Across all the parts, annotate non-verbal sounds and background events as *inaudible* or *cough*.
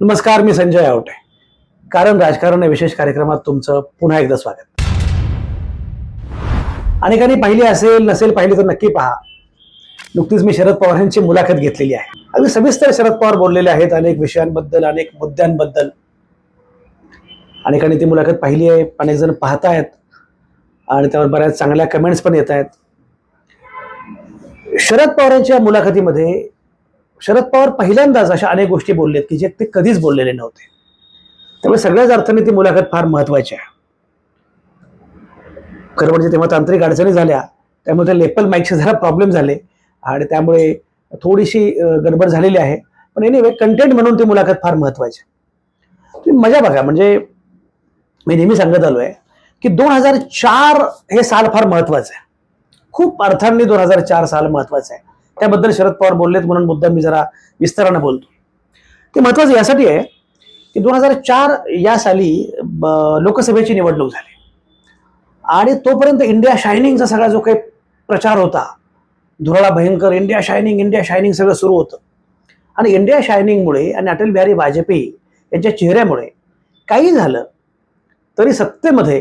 नमस्कार मी संजय आवटे. कारण राजकारण या विशेष कार्यक्रमात तुमचं पुन्हा एकदा स्वागत. अनेकांनी पाहिली असेल नसेल पाहिली तर नक्की पहा. नुकतीच मी शरद पवार यांची मुलाखत घेतलेली आहे. अगदी सविस्तर शरद पवार बोललेले आहेत अनेक विषयांबद्दल अनेक मुद्द्यांबद्दल. अनेकांनी ती मुलाखत पाहिली आहे अनेक जण पाहतायत. आणि त्यावर बऱ्याच चांगल्या कमेंट्स पण येत आहेत शरद पवारांच्या मुलाखतीमध्ये शरद पवार पहिल्यांदाच अशा अनेक गोष्टी बोललेत की जे ते कधीच बोललेले नव्हते. त्यामुळे सगळ्याच अर्थाने ती मुलाखत फार महत्वाची आहे. खरं म्हणजे तेव्हा तांत्रिक अडचणी झाल्या त्यामुळे त्या लेपल माईकचे जरा प्रॉब्लेम झाले आणि त्यामुळे थोडीशी गडबड झालेली आहे. पण एनिवे कंटेंट म्हणून ती मुलाखत फार महत्वाची तुम्ही मजा बघा म्हणजे मी नेहमी सांगत आलो आहे की दोन हजार चार हे साल फार महत्वाचं आहे. खूप अर्थांनी दोन हजार चार साल महत्वाचं आहे. त्याबद्दल शरद पवार बोललेत म्हणून मुद्दा मी जरा विस्तारानं बोलतो. ते महत्वाचं यासाठी आहे की दोन हजार चार या साली ब- लोकसभेची निवडणूक झाली. आणि तोपर्यंत इंडिया शायनिंगचा सगळा जो काही प्रचार होता धुराळा भयंकर इंडिया शायनिंग इंडिया शायनिंग सगळं सुरू होतं. आणि इंडिया शायनिंगमुळे आणि अटल बिहारी वाजपेयी यांच्या चेहऱ्यामुळे काही झालं तरी सत्तेमध्ये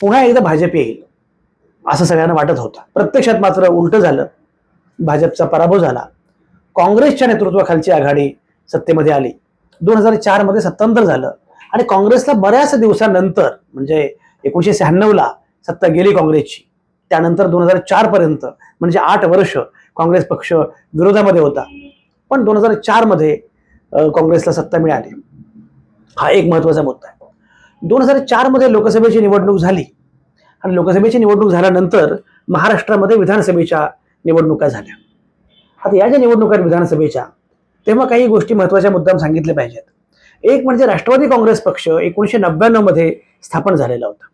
पुन्हा एकदा भाजप येईल असं सगळ्यांना वाटत होतं. प्रत्यक्षात मात्र उलटं झालं. भाजपचा पराभव झाला. काँग्रेसच्या नेतृत्वाखालची आघाडी सत्तेमध्ये आली. दोन हजार चारमध्ये सत्तांतर झालं. आणि काँग्रेसला बऱ्याच दिवसानंतर म्हणजे एकोणीशे शहाण्णवला सत्ता गेली काँग्रेसची. त्यानंतर दोन हजार चारपर्यंत म्हणजे आठ वर्ष काँग्रेस पक्ष विरोधामध्ये होता. पण दोन हजार चारमध्ये काँग्रेसला सत्ता मिळाली. हा एक महत्त्वाचा मुद्दा आहे. दोन हजार चारमध्ये लोकसभेची निवडणूक झाली. आणि लोकसभेची निवडणूक झाल्यानंतर महाराष्ट्रामध्ये विधानसभेच्या निवडणुका झाल्या. आता या ज्या निवडणुका आहेत विधानसभेच्या तेव्हा काही गोष्टी महत्त्वाच्या मुद्दाम सांगितल्या पाहिजेत. एक म्हणजे राष्ट्रवादी काँग्रेस पक्ष एकोणीसशे नव्याण्णवमध्ये स्थापन झालेला होता.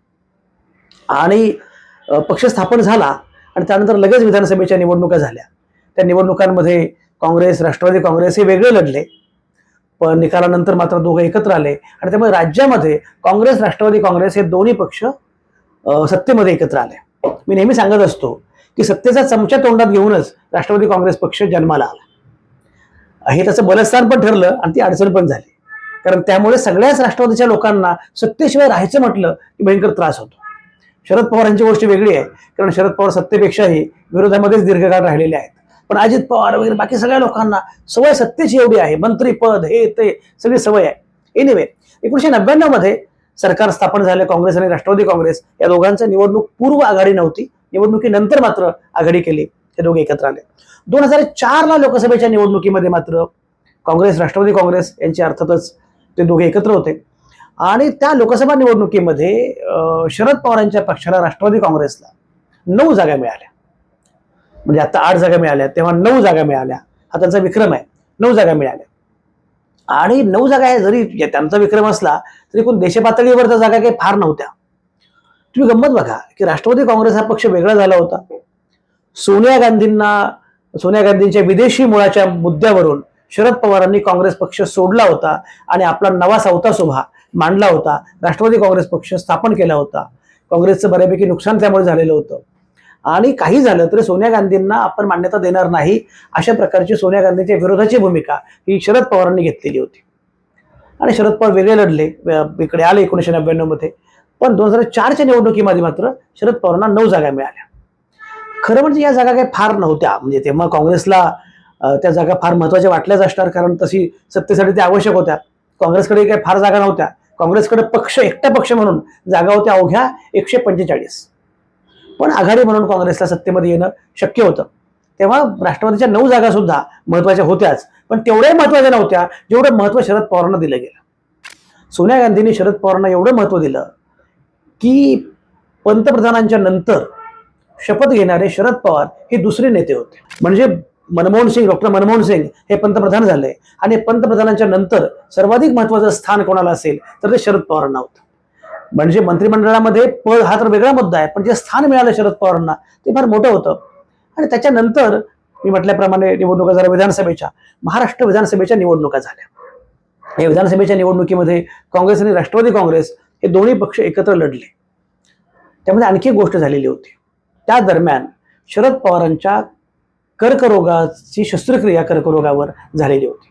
आणि पक्ष स्थापन झाला आणि त्यानंतर लगेच विधानसभेच्या निवडणुका झाल्या. त्या निवडणुकांमध्ये काँग्रेस राष्ट्रवादी काँग्रेस हे वेगळे लढले. पण निकालानंतर मात्र दोघं एकत्र आले आणि त्यामुळे राज्यामध्ये काँग्रेस राष्ट्रवादी काँग्रेस हे दोन्ही पक्ष सत्तेमध्ये एकत्र आले. मी नेहमी सांगत असतो की सत्तेचा चमचा तोंडात घेऊनच राष्ट्रवादी काँग्रेस पक्ष जन्माला आला. हे त्याचं बलस्थान पण ठरलं आणि ती अडचण पण झाली. कारण त्यामुळे सगळ्याच राष्ट्रवादीच्या लोकांना सत्तेशिवाय राहायचं म्हटलं की भयंकर त्रास होतो. शरद पवारांची गोष्ट वेगळी आहे कारण शरद पवार सत्तेपेक्षाही विरोधामध्येच दीर्घकाळ राहिलेले आहेत. पण अजित पवार वगैरे बाकी सगळ्या लोकांना सवय सत्तेची एवढी आहे. मंत्रीपद हे ते सगळी सवय आहे. एनिवे एकोणीशे नव्याण्णवमध्ये सरकार स्थापन झालं काँग्रेस आणि राष्ट्रवादी काँग्रेस या दोघांचं निवडणूक पूर्व आघाडी नव्हती. निवडणुकीनंतर मात्र आघाडी केली. हे दोघे एकत्र आले. दोन हजार चारला लोकसभेच्या निवडणुकीमध्ये मात्र काँग्रेस राष्ट्रवादी काँग्रेस यांचे अर्थातच ते दोघे एकत्र होते. आणि त्या लोकसभा निवडणुकीमध्ये शरद पवारांच्या पक्षाला राष्ट्रवादी काँग्रेसला नऊ जागा मिळाल्या. म्हणजे आता आठ जागा मिळाल्या तेव्हा नऊ जागा मिळाल्या. हा त्यांचा विक्रम आहे. नऊ जागा मिळाल्या. आणि नऊ जागा जरी त्यांचा विक्रम असला तरी कोण देशपातळीवर त्या जागा काही फार नव्हत्या. तुम्ही गंमत बघा की राष्ट्रवादी काँग्रेस हा पक्ष वेगळा झाला होता. सोनिया गांधींना सोनिया गांधींच्या विदेशी मुळाच्या मुद्द्यावरून शरद पवारांनी काँग्रेस पक्ष सोडला होता आणि आपला नवा सावता शोभा मांडला होता. राष्ट्रवादी काँग्रेस पक्ष स्थापन केला होता. काँग्रेसचं बऱ्यापैकी नुकसान त्यामुळे झालेलं होतं. आणि काही झालं तरी सोनिया गांधींना आपण मान्यता देणार नाही अशा प्रकारची सोनिया गांधींच्या विरोधाची भूमिका ही शरद पवारांनी घेतलेली होती. आणि शरद पवार वेगळे लढले इकडे आले एकोणीशे नव्याण्णवमध्ये. मध्ये पण दोन हजार चारच्या निवडणुकीमध्ये मात्र शरद पवारांना नऊ जागा मिळाल्या. खरं म्हणजे या जागा काही फार नव्हत्या. म्हणजे तेव्हा काँग्रेसला त्या जागा फार महत्त्वाच्या वाटल्याच असणार कारण तशी सत्तेसाठी त्या आवश्यक होत्या. काँग्रेसकडे काही फार जागा नव्हत्या. काँग्रेसकडे पक्ष एकटा पक्ष म्हणून जागा होत्या अवघ्या एकशे पंचेचाळीस. पण आघाडी म्हणून काँग्रेसला सत्तेमध्ये येणं शक्य होतं. तेव्हा राष्ट्रवादीच्या नऊ जागा सुद्धा महत्त्वाच्या होत्याच. पण तेवढ्याही महत्त्वाच्या नव्हत्या जेवढं महत्त्व शरद पवारांना दिलं गेलं. सोनिया गांधींनी शरद पवारांना एवढं महत्त्व दिलं की पंतप्रधानांच्या नंतर शपथ घेणारे शरद पवार हे दुसरे नेते होते. म्हणजे मनमोहन सिंग डॉक्टर मनमोहन सिंग हे पंतप्रधान झाले. आणि पंतप्रधानांच्या नंतर सर्वाधिक महत्वाचं स्थान कोणाला असेल तर ते शरद पवारांना होतं. म्हणजे मंत्रिमंडळामध्ये पद हा तर वेगळा मुद्दा आहे पण जे स्थान मिळालं शरद पवारांना ते फार मोठं होतं. आणि त्याच्यानंतर मी म्हटल्याप्रमाणे निवडणुका झाल्या विधानसभेच्या. महाराष्ट्र विधानसभेच्या निवडणुका झाल्या. या विधानसभेच्या निवडणुकीमध्ये काँग्रेस आणि राष्ट्रवादी काँग्रेस हे दोन्ही पक्ष एकत्र लढले. त्यामध्ये आणखी एक गोष्ट झालेली होती. त्या दरम्यान शरद पवारांच्या कर्करोगाची शस्त्रक्रिया कर्करोगावर झालेली होती.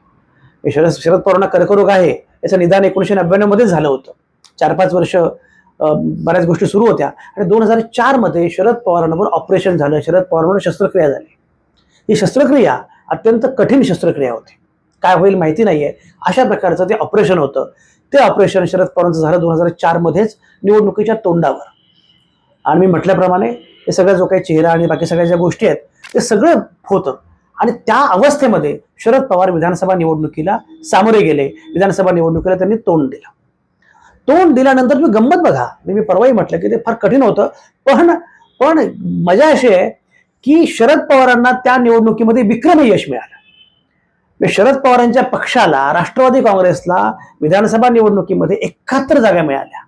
हे शरद शरद पवारांना कर्करोग आहे याचं निदान एकोणीशे नव्याण्णवमध्येच झालं होतं. चार पाच वर्ष बऱ्याच गोष्टी सुरू होत्या. आणि दोन हजार चारमध्ये शरद पवारांवर ऑपरेशन झालं शरद पवारांवर शस्त्रक्रिया झाली. ही शस्त्रक्रिया अत्यंत कठीण शस्त्रक्रिया होती. काय होईल माहिती नाहीये. अशा प्रकारचं ते ऑपरेशन होतं. ते ऑपरेशन शरद पवारांचं झालं दोन हजार चार मध्येच निवडणुकीच्या तोंडावर. आणि मी म्हटल्याप्रमाणे हे सगळा जो काही चेहरा आणि बाकी सगळ्या ज्या गोष्टी आहेत ते सगळं होतं. आणि त्या अवस्थेमध्ये शरद पवार विधानसभा निवडणुकीला सामोरे गेले. विधानसभा निवडणुकीला त्यांनी तोंड दिलं. तोंड दिल्यानंतर तुम्ही गंमत बघा. मी मी परवाही म्हटलं की ते फार कठीण होतं. पण पण मजा अशी आहे की शरद पवारांना त्या निवडणुकीमध्ये विक्रमी यश मिळालं. मी शरद पवारांच्या पक्षाला राष्ट्रवादी काँग्रेसला विधानसभा निवडणुकीमध्ये एकाहत्तर जागा मिळाल्या.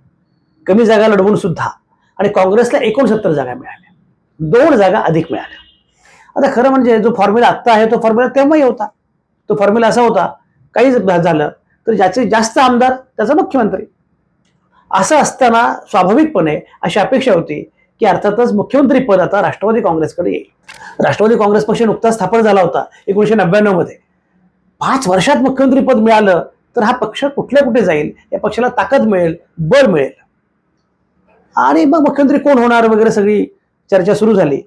कमी जागा लढवून सुद्धा. आणि काँग्रेसला एकोणसत्तर जागा मिळाल्या. दोन जागा अधिक मिळाल्या. आता खरं म्हणजे जो फॉर्म्युला आत्ता आहे तो फॉर्म्युला तेव्हाही होता. तो फॉर्म्युला असा होता काही झालं तर ज्याचे जास्त आमदार त्याचा मुख्यमंत्री. असं असताना स्वाभाविकपणे अशी अपेक्षा होती की अर्थातच मुख्यमंत्री पद आता राष्ट्रवादी काँग्रेसकडे येईल. राष्ट्रवादी काँग्रेस पक्ष नुकताच स्थापन झाला होता एकोणीशे नव्याण्णवमध्ये. मध्ये पाच वर्षात मुख्यमंत्री पद मिळालं तर हा पक्ष कुठल्या कुठे जाईल? या पक्षाला ताकद मिळेल बळ मिळेल. आणि मग मुख्यमंत्री कोण होणार वगैरे सगळी चर्चा सुरू झाली.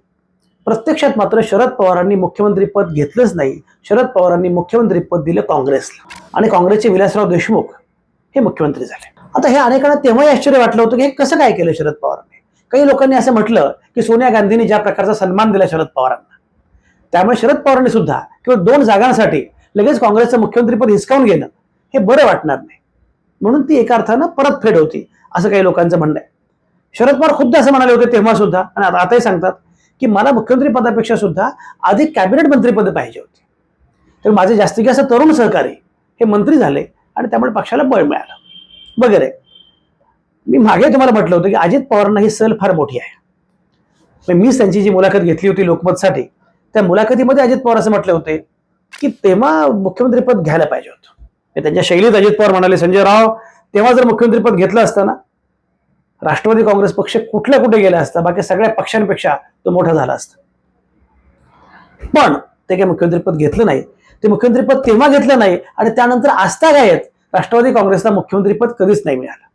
प्रत्यक्षात मात्र शरद पवारांनी मुख्यमंत्री पद घेतलंच नाही. शरद पवारांनी मुख्यमंत्री पद दिलं काँग्रेसला. आणि काँग्रेसचे विलासराव देशमुख हे मुख्यमंत्री झाले. आता हे अनेकांना तेव्हाही आश्चर्य वाटलं होतं की हे कसं काय केलं शरद पवारांनी? काही लोकांनी असं म्हटलं की सोनिया गांधींनी ज्या प्रकारचा सन्मान दिला शरद पवारांना त्यामुळे शरद पवारांनी सुद्धा किंवा दोन जागांसाठी लगेच काँग्रेसचं मुख्यमंत्रीपद हिसकावून घेणं हे बरं वाटणार नाही. म्हणून ती एका अर्थानं परतफेड होती असं काही लोकांचं म्हणणं आहे. शरद पवार खुद्द असं म्हणाले होते तेव्हा सुद्धा आणि आता आताही सांगतात की मला मुख्यमंत्री पदापेक्षा सुद्धा आधी कॅबिनेट मंत्रीपद पाहिजे होती. तर माझे जास्तीत जास्त तरुण सहकारी हे मंत्री झाले आणि त्यामुळे पक्षाला बळ मिळालं. वगैरे. मी मागे तुम्हाला म्हटलं होतं की अजित पवारांना ही सल फार मोठी आहे. मीच त्यांची जी मुलाखत घेतली होती लोकमतसाठी त्या मुलाखतीमध्ये अजित पवार असं म्हटले होते की तेव्हा मुख्यमंत्रीपद घ्यायला पाहिजे होतं. त्यांच्या शैलीत अजित पवार म्हणाले संजय राव तेव्हा जर मुख्यमंत्रीपद घेतलं असतं ना राष्ट्रवादी काँग्रेस पक्ष कुठल्या कुठे गेला असता बाकी सगळ्या पक्षांपेक्षा तो मोठा झाला असता. पण ते काही मुख्यमंत्रीपद घेतलं नाही. ते मुख्यमंत्रीपद तेव्हा घेतलं नाही आणि त्यानंतर आस्था काय आहेत? राष्ट्रवादी काँग्रेसला मुख्यमंत्रीपद कधीच नाही मिळालं.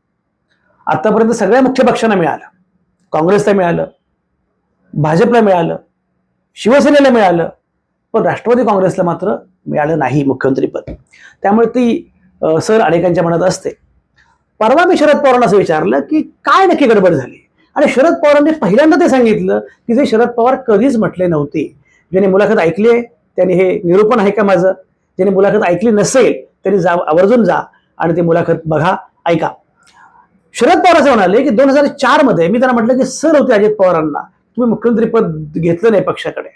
आतापर्यंत सगळ्या मुख्य पक्षांना मिळालं. काँग्रेसला मिळालं. भाजपला मिळालं. शिवसेनेला मिळालं. पण राष्ट्रवादी काँग्रेसला मात्र मिळालं नाही मुख्यमंत्रीपद त्यामुळे ती सर अनेकांच्या मनात असते. परवा मी शरद पवारांना असं विचारलं की काय नक्की गडबड झाली? आणि शरद पवारांनी पहिल्यांदा ते सांगितलं की जे शरद पवार कधीच म्हटले नव्हते ज्याने मुलाखत ऐकली आहे त्याने हे निरूपण आहे का माझं? ज्याने मुलाखत ऐकली नसेल त्यांनी जा आवर्जून जा आणि ती मुलाखत बघा ऐका. शरद पवार असं म्हणाले की दोन हजार चारमध्ये मी त्यांना म्हटलं की सर होते अजित पवारांना तुम्ही मुख्यमंत्रीपद घेतलं नाही पक्षाकडे.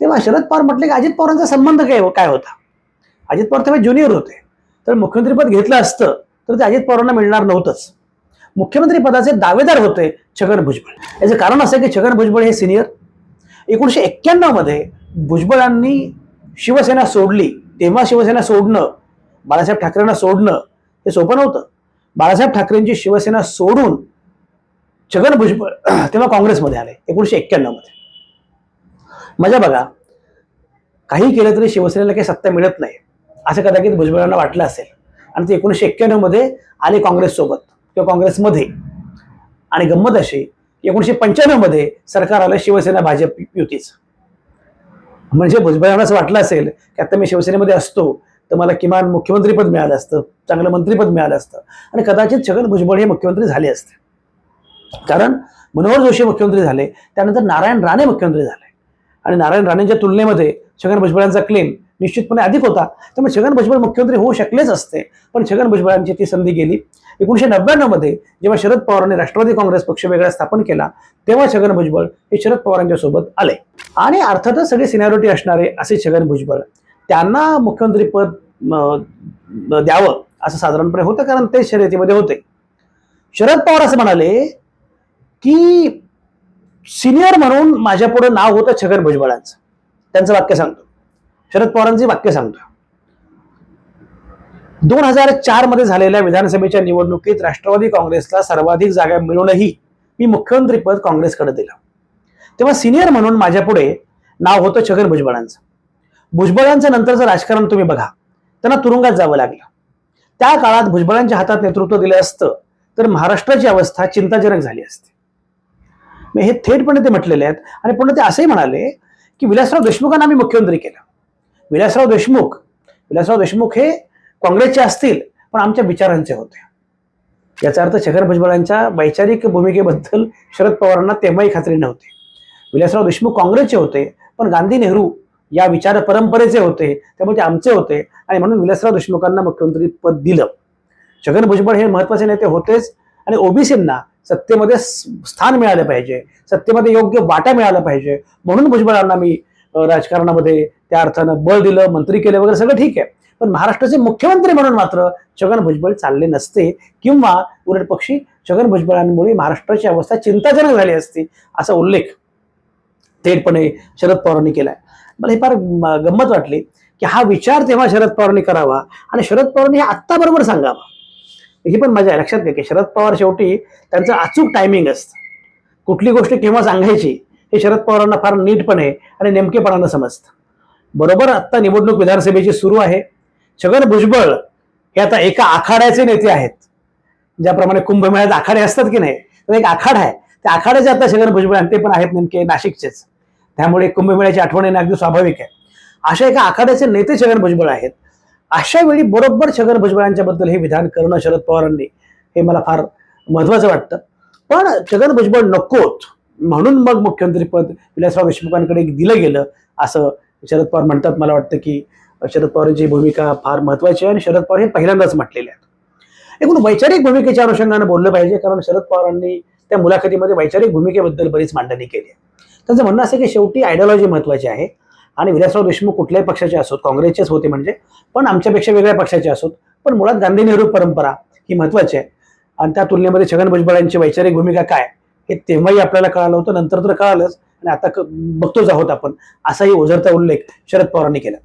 तेव्हा शरद पवार म्हटले की अजित पवारांचा संबंध काय काय होता? अजित पवार तेव्हा ज्युनियर होते. तर मुख्यमंत्रीपद घेतलं असतं तर ते अजित पवारांना मिळणार नव्हतंच. मुख्यमंत्री पदाचे दावेदार होते छगन भुजबळ. याचं कारण असं की छगन भुजबळ हे सिनियर एकोणीशे एक्क्याण्णवमध्ये भुजबळांनी शिवसेना सोडली. तेव्हा शिवसेना सोडणं बाळासाहेब ठाकरेंना सोडणं हे सोपं नव्हतं. बाळासाहेब ठाकरेंची शिवसेना सोडून छगन भुजबळ *clears throat* तेव्हा काँग्रेसमध्ये आले एकोणीशे एक्क्याण्णवमध्ये मजा बघा. काही केलं तरी शिवसेनेला काही सत्ता मिळत नाही. असं कदाचित भुजबळांना वाटलं असेल. आणि ते एकोणीसशे एक्क्याण्णवमध्ये आले काँग्रेससोबत किंवा काँग्रेसमध्ये. आणि गंमत अशी एकोणीसशे पंच्याण्णवमध्ये सरकार आलं शिवसेना भाजप युतीचं. म्हणजे भुजबळांना असं वाटलं असेल की आता मी शिवसेनेमध्ये असतो तर मला किमान मुख्यमंत्रीपद मिळालं असतं चांगलं मंत्रीपद मिळालं असतं. आणि कदाचित छगन भुजबळ हे मुख्यमंत्री झाले असते. कारण मनोहर जोशी मुख्यमंत्री झाले त्यानंतर नारायण राणे मुख्यमंत्री झाले. आणि नारायण राणेंच्या तुलनेमध्ये छगन भुजबळांचा क्लेम निश्चितपणे अधिक होता. त्यामुळे छगन भुजबळ मुख्यमंत्री होऊ शकलेच असते. पण छगन भुजबळांची ती संधी गेली. एकोणीशे नव्याण्णवमध्ये जेव्हा शरद पवारांनी राष्ट्रवादी काँग्रेस पक्ष वेगळा स्थापन केला तेव्हा छगन भुजबळ हे शरद पवारांच्या सोबत आले. आणि अर्थातच सगळे सिन्यारिटी असणारे असे छगन भुजबळ त्यांना मुख्यमंत्रीपद पद द्यावं असं साधारणपणे होतं कारण ते शर्यतीमध्ये होते. शरद पवार असं म्हणाले की सिनियर म्हणून माझ्या पुढे नाव होतं छगन भुजबळांचं. त्यांचं वाक्य सांगतो. शरद पवारांचे वाक्य सांगतो. दोन हजार चारमध्ये झालेल्या विधानसभेच्या निवडणुकीत राष्ट्रवादी काँग्रेसला सर्वाधिक जागा मिळूनही मी मुख्यमंत्रीपद काँग्रेसकडे दिलं. तेव्हा सिनियर म्हणून माझ्या पुढे नाव होतं छगन भुजबळांचं. भुजबळांचं नंतरचं राजकारण तुम्ही बघा. त्यांना तुरुंगात जावं लागलं. त्या काळात भुजबळांच्या हातात नेतृत्व दिलं असतं तर महाराष्ट्राची अवस्था चिंताजनक झाली असती. हे थेटपणे ते म्हटलेले आहेत आणि पुन्हा ते असंही म्हणाले की विलासराव देशमुखांना आम्ही मुख्यमंत्री केलं. विलासराव देशमुख विलासराव देशमुख हे काँग्रेसचे असतील पण आमच्या विचारांचे होते. याचा अर्थ छगन भुजबळांच्या वैचारिक भूमिकेबद्दल शरद पवारांना तेव्हाही खात्री नव्हती. विलासराव देशमुख काँग्रेसचे होते पण गांधी नेहरू या विचार परंपरेचे होते त्यामुळे ते आमचे होते आणि म्हणून विलासराव देशमुखांना मुख्यमंत्री पद दिलं. छगन भुजबळ हे महत्त्वाचे नेते होतेच आणि ओबीसींना सत्तेमध्ये स्थान मिळालं पाहिजे. सत्तेमध्ये योग्य वाटा मिळाला पाहिजे. म्हणून भुजबळांना मी राजकारणामध्ये त्या अर्थानं बळ दिलं मंत्री केले वगैरे सगळं ठीक आहे. पण महाराष्ट्राचे मुख्यमंत्री म्हणून मात्र छगन भुजबळ चालले नसते किंवा उलट पक्षी छगन भुजबळांमुळे महाराष्ट्राची अवस्था चिंताजनक झाली असती असा उल्लेख थेटपणे शरद पवारांनी केलाय. मला हे फार गंमत वाटली की हा विचार तेव्हा शरद पवारांनी करावा आणि शरद पवारांनी हे आत्ता बरोबर सांगावा. ही पण मजा आहे लक्षात घ्या की शरद पवार शेवटी त्यांचं अचूक टायमिंग असतं. कुठली गोष्ट केव्हा सांगायची हे शरद पवारांना फार नीटपणे आणि नेमकेपणानं समजतं. बरोबर आत्ता निवडणूक विधानसभेची सुरू आहे. छगन भुजबळ हे आता एका आखाड्याचे नेते आहेत. ज्याप्रमाणे कुंभमेळ्यात आखाडे असतात की नाही तर एक आखाडा आहे. त्या आखाड्याचे आता छगन भुजबळ आणि ते पण आहेत नेमके नाशिकचेच. त्यामुळे कुंभमेळ्याची आठवण येणं अगदी स्वाभाविक आहे. अशा एका आखाड्याचे नेते छगन भुजबळ आहेत. अशा वेळी बरोबर छगन भुजबळांच्या बद्दल हे विधान करणं शरद पवारांनी हे मला फार महत्वाचं वाटतं. पण छगन भुजबळ नकोत म्हणून मग मुख्यमंत्रीपद विलासराव देशमुखांकडे दिलं गेलं असं शरद पवार म्हणतात. मला वाटतं की शरद पवारांची भूमिका फार महत्वाची आहे आणि शरद पवार हे पहिल्यांदाच म्हटलेले आहेत. एकूण वैचारिक भूमिकेच्या अनुषंगानं बोललं पाहिजे कारण शरद पवारांनी त्या मुलाखतीमध्ये वैचारिक भूमिकेबद्दल बरीच मांडणी केली आहे. त्यांचं म्हणणं असं की शेवटी आयडिओलॉजी महत्वाची आहे. आणि विलासराव देशमुख कुठल्याही पक्षाचे असोत काँग्रेसचेच होते म्हणजे पण आमच्यापेक्षा वेगळ्या पक्षाचे असोत. पण मुळात गांधी नेहरू परंपरा ही महत्वाची आहे. आणि त्या तुलनेमध्ये छगन भुजबळांची वैचारिक भूमिका काय हे तेव्हाही आपल्याला कळालं होतं नंतर तर कळालंच. आणि आता बघतोच आहोत आपण. असाही ओझरता उल्लेख शरद पवारांनी केला.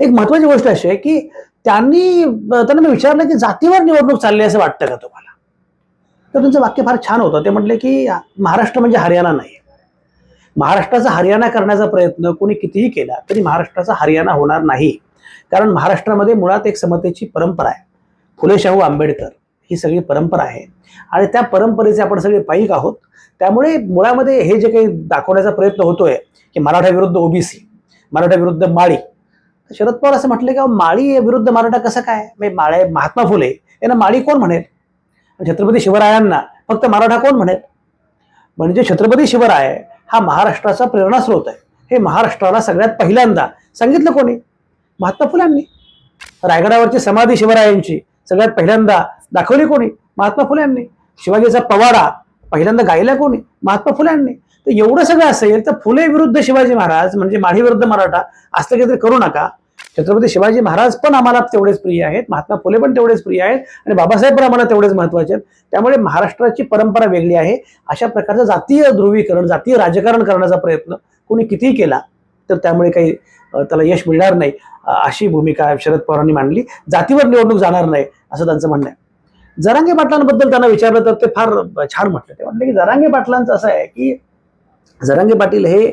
एक महत्वाची गोष्ट अशी आहे की त्यांनी त्यांना मी विचारलं की जातीवर निवडणूक चालली असं वाटतं का तुम्हाला? तर तुमचं वाक्य फार छान होतं. ते म्हटले की महाराष्ट्र म्हणजे हरियाणा नाही महाराष्ट्राचा हरियाणा करण्याचा प्रयत्न कोणी कितीही केला तरी महाराष्ट्राचा हरियाणा होणार नाही. कारण महाराष्ट्रामध्ये मुळात एक समतेची परंपरा आहे. फुले शाहू आंबेडकर ही सगळी परंपरा आहे. आणि त्या परंपरेचे आपण सगळे पाईक आहोत. त्यामुळे मुळामध्ये हे जे काही दाखवण्याचा प्रयत्न होतोय की मराठा विरुद्ध ओबीसी मराठा विरुद्ध माळी. शरद पवार असं म्हटले की माळी विरुद्ध मराठा कसं काय? म्हणजे माळे महात्मा फुले यांना माळी कोण म्हणेल? छत्रपती शिवरायांना फक्त मराठा कोण म्हणेल? म्हणजे छत्रपती शिवराय हा महाराष्ट्राचा प्रेरणास्रोत आहे. हे महाराष्ट्राला सगळ्यात पहिल्यांदा सांगितलं कोणी? महात्मा फुल्यांनी. रायगडावरची समाधी शिवरायांची सगळ्यात पहिल्यांदा दाखवली कोणी? महात्मा फुल्यांनी. शिवाजीचा पवाडा पहिल्यांदा गायला कोणी? महात्मा फुल्यांनी. तर एवढं सगळं असेल तर फुले विरुद्ध शिवाजी महाराज म्हणजे माढी विरुद्ध मराठा असलं काहीतरी करू नका. छत्रपती शिवाजी महाराज पण आम्हाला तेवढेच प्रिय आहेत. महात्मा फुले पण तेवढेच प्रिय आहेत आणि बाबासाहेब पण आम्हाला तेवढेच महत्त्वाचे आहेत. त्यामुळे महाराष्ट्राची परंपरा वेगळी आहे. अशा प्रकारचं जातीय ध्रुवीकरण जातीय राजकारण करण्याचा प्रयत्न कोणी कितीही केला तर त्यामुळे काही त्याला यश मिळणार नाही अशी भूमिका शरद पवारांनी मांडली. जातीवर निवडणूक जाणार नाही असं त्यांचं म्हणणं आहे. जरांगे पाटलांबद्दल त्यांना विचारलं तर ते फार छान म्हटलं. ते म्हटलं की जरांगे पाटलांचं असं आहे की जरांगे पाटील हे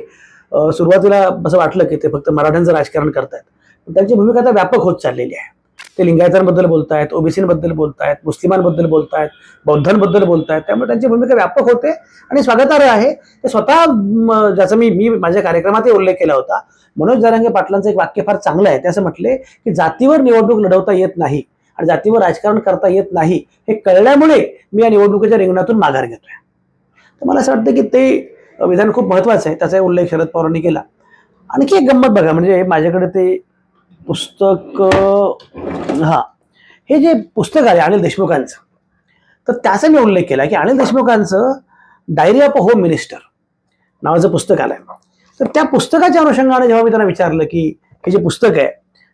सुरुवातीला असं वाटलं की ते फक्त मराठ्यांचं राजकारण करतायत. त्यांची भूमिका आता व्यापक होत चाललेली आहे. ते लिंगायतांबद्दल बोलतायत ओबीसींबद्दल बोलतायत मुस्लिमांबद्दल बोलतायत बौद्धांबद्दल बोलतायत. त्यामुळे त्यांची भूमिका व्यापक होते आणि स्वागतार्ह आहे. ते स्वतः ज्याचा मी मी माझ्या कार्यक्रमातही उल्लेख केला होता. मनोज जरांगे पाटलांचं एक वाक्य फार चांगलं आहे. ते असं म्हटले की जातीवर निवडणूक लढवता येत नाही आणि जातीवर राजकारण करता येत नाही हे कळल्यामुळे मी या निवडणुकीच्या रिंगणातून माघार घेतोय. तर मला असं वाटतं की ते विधान खूप महत्वाचं आहे. त्याचा उल्लेख शरद पवारांनी केला. आणखी एक गंमत बघा. म्हणजे माझ्याकडे ते पुस्तक हा. हे जे पुस्तक आहे अनिल देशमुखांचं तर त्याचा मी उल्लेख केला की Anil देशमुखांचं diary of a home minister नावाचं पुस्तक आलंय. तर त्या पुस्तकाच्या अनुषंगाने जेव्हा मी त्यांना विचारलं की हे जे पुस्तक आहे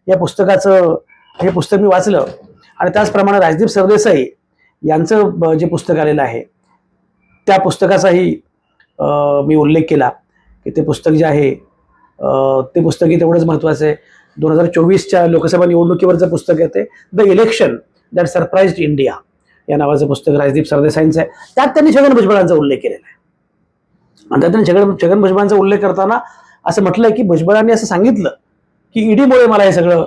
या पुस्तकाचं हे पुस्तक मी वाचलं आणि त्याचप्रमाणे राजदीप सरदेसाई यांचं जे पुस्तक आलेलं आहे त्या पुस्तकाचाही मी उल्लेख केला की ते पुस्तक जे आहे ते पुस्तकही तेवढंच महत्त्वाचं आहे. दोन हजार चोवीसच्या लोकसभा निवडणुकीवरचं पुस्तक येते. The election that surprise India या नावाचं पुस्तक राजदीप सरदेसाईंचं आहे. त्यात त्यांनी छगन भुजबळांचा उल्लेख केलेला आहे. आणि त्यात त्यांनी छगन छगन भुजबळांचा उल्लेख करताना असं म्हटलंय की भुजबळांनी असं सांगितलं की ईडीमुळे मला हे सगळं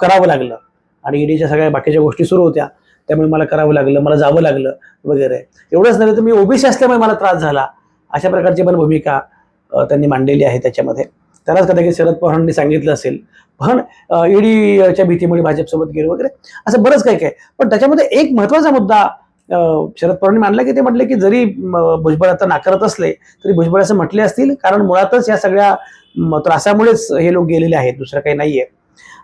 करावं लागलं. आणि ईडीच्या सगळ्या बाकीच्या गोष्टी सुरू होत्या. त्यामुळे मला करावं लागलं मला जावं लागलं वगैरे. एवढंच नव्हे तर मी ओबीसी असल्यामुळे मला त्रास झाला. अशा प्रकारची पण भूमिका त्यांनी मांडलेली आहे त्याच्यामध्ये. त्यालाच कदाचित शरद पवारांनी सांगितलं असेल. पण ईडीच्या भीतीमुळे भाजपसोबत गेलो वगैरे असं बरंच काही काय. पण त्याच्यामध्ये एक महत्त्वाचा मुद्दा शरद पवारांनी मानला की ते म्हटले की जरी भुजबळ आता नाकारत असले तरी भुजबळ असं म्हटले असतील कारण मुळातच या सगळ्या त्रासामुळेच हे लोक गेलेले आहेत दुसरं काही नाहीये.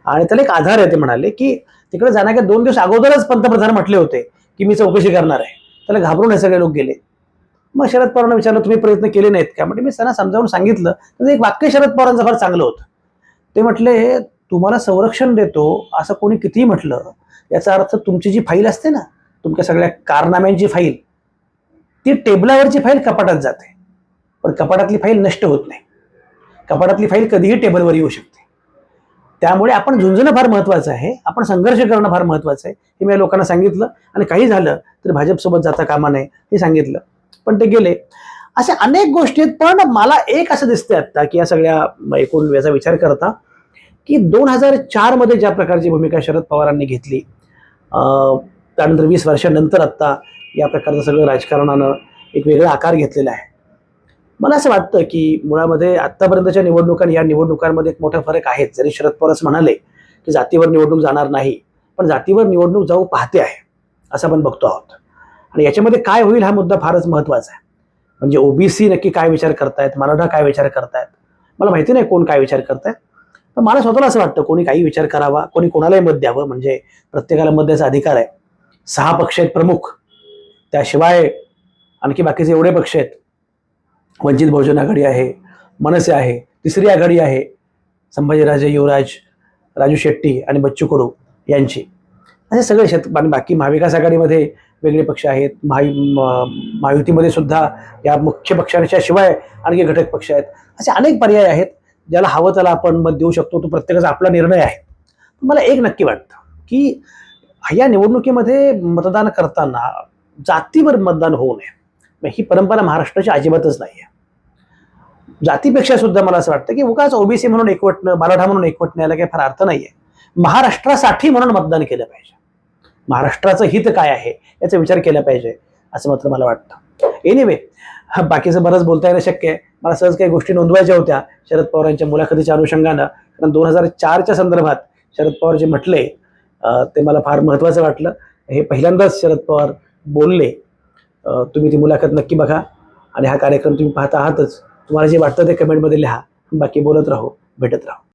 आणि त्याला एक आधार आहे ते म्हणाले की तिकडे जाण्याच्या दोन दिवस अगोदरच पंतप्रधान म्हटले होते की मी चौकशी करणार आहे. त्याला घाबरून हे सगळे लोक गेले. मग शरद पवारांना विचारलं तुम्ही प्रयत्न केले नाहीत का? म्हणजे मी त्यांना समजावून सांगितलं. तर एक वाक्य शरद पवारांचं फार चांगलं होतं. ते म्हटले तुम्हाला संरक्षण देतो असं कोणी कितीही म्हटलं याचा अर्थ तुमची जी फाईल असते ना तुमच्या सगळ्या कारनाम्यांची फाईल ती टेबलावरची फाईल कपाटात जाते. पण कपाटातली फाईल नष्ट होत नाही. कपाटातली फाईल कधीही टेबलवर येऊ शकते. त्यामुळे आपण झुंजणं फार महत्वाचं आहे आपण संघर्ष करणं फार महत्वाचं आहे. हे मी या लोकांना सांगितलं आणि काही झालं तर भाजपसोबत जाता कामा नये हे सांगितलं. पण ते गेले. अशा अनेक गोष्टी आहेत पण मला एक असं दिसतंय आत्ता की या सगळ्या एकूण याचा विचार करता की दोन हजार चारमध्ये ज्या प्रकारची भूमिका शरद पवारांनी घेतली त्यानंतर वीस वर्षानंतर आत्ता या प्रकारचं सगळं राजकारणानं एक वेगळा आकार घेतलेला आहे. मला असं वाटतं की मुळामध्ये आत्तापर्यंतच्या निवडणुका या निवडणुकांमध्ये एक मोठा फरक आहे. जरी शरद पवारच म्हणाले की जातीवर निवडणूक जाणार नाही पण जातीवर निवडणूक जाऊ पाहते आहे असं आपण बघतो आहोत. आणि याच्यामध्ये काय होईल हा मुद्दा फारच महत्त्वाचा आहे. म्हणजे ओबीसी नक्की काय विचार करतायत? मराठा काय विचार करतायत? मला माहिती नाही कोण काय विचार करतायत पण मला स्वतःला असं वाटतं कोणी काही विचार करावा कोणी कोणालाही मत द्यावं म्हणजे प्रत्येकाला मत द्यायचा अधिकार आहे. सहा पक्ष आहेत प्रमुख. त्याशिवाय आणखी बाकीचे एवढे पक्ष आहेत. वंचित बहुजन आघाडी आहे मनसे आहे तिसरी आघाडी आहे संभाजीराजे युवराज राजू शेट्टी आणि बच्चू कडू यांची. असे सगळे शेत बाकी महाविकास आघाडीमध्ये वेगळे पक्ष आहेत. महायु महायुतीमध्ये सुद्धा या मुख्य पक्षांच्या शिवाय आणखी घटक पक्ष आहेत. असे अनेक पर्याय आहेत. ज्याला हवं त्याला आपण मत देऊ शकतो. तो प्रत्येकाचा आपला निर्णय आहे. मला एक नक्की वाटतं की या निवडणुकीमध्ये मतदान करताना जातीवर मतदान होऊ नये. ही परंपरा महाराष्ट्राची अजिबातच नाही आहे. जातीपेक्षा सुद्धा मला असं वाटतं की उगाच ओबीसी म्हणून एकवटणं मराठा म्हणून एकवटण्याला काही फार अर्थ नाहीये. महाराष्ट्रासाठी म्हणून मतदान केलं पाहिजे. महाराष्ट्राचं हित काय आहे याचा विचार केला पाहिजे असं मात्र मला वाटतं. एनिवे बाकीचं बरंच बोलता येणं शक्य आहे. मला सहज काही गोष्टी नोंदवायच्या होत्या शरद पवारांच्या मुलाखतीच्या अनुषंगानं. कारण दोन हजार चारच्या संदर्भात शरद पवार जे म्हटले ते मला फार महत्त्वाचं वाटलं. हे पहिल्यांदाच शरद पवार बोलले तुम्ही ती मुलाखत नक्की बघा. आणि हा कार्यक्रम तुम्ही पाहता आहातच. तुम्हाला जे वाटतं ते कमेंटमध्ये लिहा. बाकी बोलत राहू भेटत राहू.